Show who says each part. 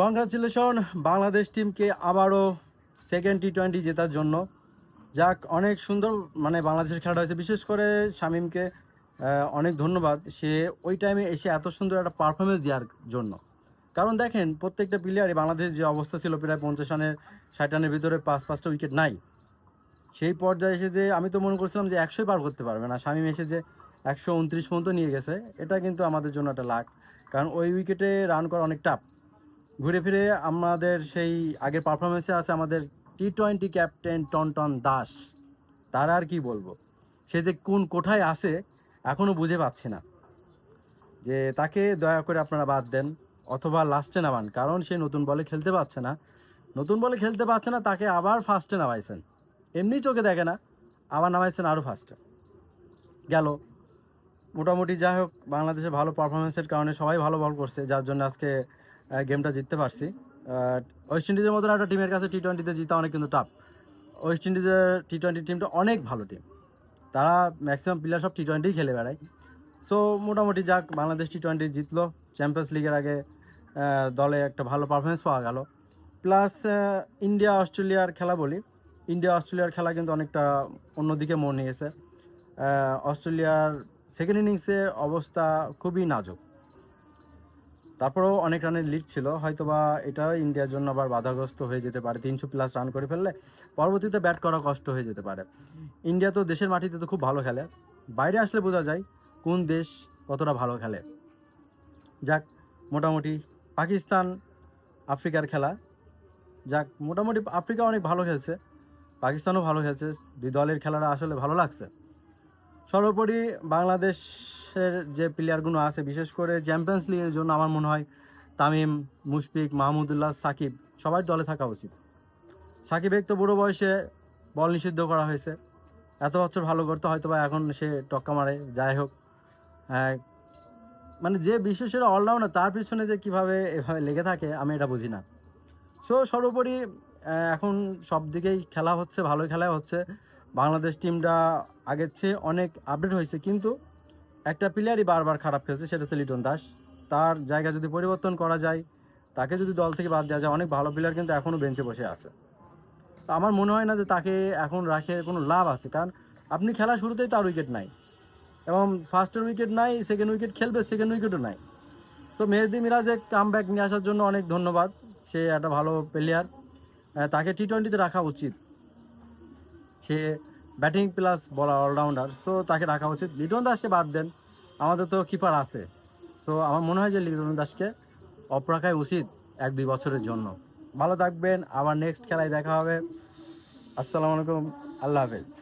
Speaker 1: Congratulation Bangladesh টিমকে আবারও second T twenty জেতার জন্য। যাক, অনেক সুন্দর মানে বাংলাদেশের খেলাটা হয়েছে। বিশেষ করে শামীমকে অনেক ধন্যবাদ। সে ওই টাইমে এসে এত সুন্দর একটা পারফরমেন্স দেওয়ার জন্য। কারণ দেখেন, প্রত্যেকটা প্লেয়ারই বাংলাদেশ যে অবস্থা ছিল, প্রায় পঞ্চাশ রানের, ষাট রানের ভিতরে পাঁচ, পাঁচটা উইকেট নাই। সেই পর্যায়ে এসে যে, আমি তো মনে করছিলাম যে একশোই পার করতে পারবে না। শামীম এসে যে একশো উনত্রিশ পর্যন্ত নিয়ে গেছে, এটা কিন্তু আমাদের জন্য একটা লাখ। কারণ ওই উইকেটে রান করা অনেক টাফ ঘুরে ফিরে আমাদের সেই আগের পারফরমেন্সে আছে আমাদের টি টোয়েন্টি ক্যাপ্টেন টনটন দাস। তার আর কি বলব? সে যে কোন কোঠায় আছে এখনও বুঝে পাচ্ছি না। যে তাকে দয়া করে আপনারা বাদ দেন, অথবা লাস্টে নামান, কারণ সে নতুন বলে খেলতে পারছে না। নতুন বলে খেলতে পারছে না, তাকে আবার ফার্স্টে নামাইছেন। এমনি চোখে দেখে না, আবার নামাইছেন আরও ফার্স্টে গেল। মোটামুটি যাই হোক, বাংলাদেশে ভালো পারফরমেন্সের কারণে সবাই ভালো বল করছে, যার জন্য আজকে গেমটা জিততে পারছি। ওয়েস্ট ইন্ডিজের মতন একটা টিমের কাছে টি টোয়েন্টিতে জিতা অনেক কিন্তু টাফ ওয়েস্ট ইন্ডিজের টি টোয়েন্টি টিমটা অনেক ভালো টিম তারা ম্যাক্সিমাম প্লেয়ার সব টি টোয়েন্টিই খেলে বেড়ায়। সো মোটামুটি যাক, বাংলাদেশ টি টোয়েন্টি জিতলো। চ্যাম্পিয়ন্স লিগের আগে দলে একটা ভালো পারফরমেন্স পাওয়া গেল। প্লাস ইন্ডিয়া অস্ট্রেলিয়ার খেলা বলি। ইন্ডিয়া অস্ট্রেলিয়ার খেলা কিন্তু অনেকটা অন্যদিকে মন নিয়েছে। অস্ট্রেলিয়ার সেকেন্ড ইনিংসে অবস্থা খুবই নাজুক। তারপরেও অনেক রানের লিড ছিল। হয়তোবা এটা ইন্ডিয়ার জন্য আবার বাধাগ্রস্ত হয়ে যেতে পারে। তিনশো প্লাস রান করে ফেললে পরবর্তীতে ব্যাট করা কষ্ট হয়ে যেতে পারে। ইন্ডিয়া তো দেশের মাটিতে তো খুব ভালো খেলে। বাইরে আসলে বোঝা যায় কোন দেশ কতটা ভালো খেলে। যাক, মোটামুটি পাকিস্তান আফ্রিকার খেলা। যাক, মোটামুটি আফ্রিকা অনেক ভালো খেলছে। পাকিস্তানও ভালো খেলছে। দুই দলের খেলাটা আসলে ভালো লাগছে। সর্বোপরি বাংলাদেশের যে প্লেয়ারগুলো আছে বিশেষ করে চ্যাম্পিয়ন্স লিগের জন্য আমার মনে হয় তামিম মুশফিক মাহমুদুল্লাহ সাকিব সবার দলে থাকা উচিত। সাকিব তো বুড়ো বয়সে বল নিষিদ্ধ করা হয়েছে। এত বছর ভালো করতে হয়তো বা এখন সে টক্কা মারে যাই হোক। আহ, মানে যে বিশেষের অলরাউন্ডার তার পিছনে যে কীভাবে এভাবে লেগে থাকে আমি এটা বুঝি না। সো সর্বোপরি এখন সব দিকেই খেলা হচ্ছে ভালোই খেলা হচ্ছে। বাংলাদেশ টিমটা আগের চেয়ে অনেক আপডেট হয়েছে, কিন্তু একটা প্লেয়ারই বারবার খারাপ খেলছে, সেটা হচ্ছে লিটন দাস। তার জায়গা যদি পরিবর্তন করা যায়, তাকে যদি দল থেকে বাদ দেওয়া যায়, অনেক ভালো প্লেয়ার কিন্তু এখনও বেঞ্চে বসে আছে। তো আমার মনে হয় না যে তাকে এখন রাখে কোনো লাভ আছে, কারণ আপনি খেলা শুরুতেই তার উইকেট নাই। এবং ফার্স্টের উইকেট নাই সেকেন্ড উইকেট খেলবে সেকেন্ড উইকেটও নাই। তো মেহেদি মিরাজে কাম ব্যাক নিয়ে আসার জন্য অনেক ধন্যবাদ। সে একটা ভালো প্লেয়ার তাকে টি টোয়েন্টিতে রাখা উচিত। সে ব্যাটিং প্লাস বলা অলরাউন্ডার। তো তাকে রাখা উচিত। লিটন দাসকে বাদ দেন। আমাদের তো কিপার আছে। তো আমার মনে হয় যে লিটন দাসকে অফ রাখাই উচিত এক দুই বছরের জন্য। ভালো থাকবেন। আবার নেক্সট খেলায় দেখা হবে। আসসালামু আলাইকুম। আল্লাহ হাফেজ।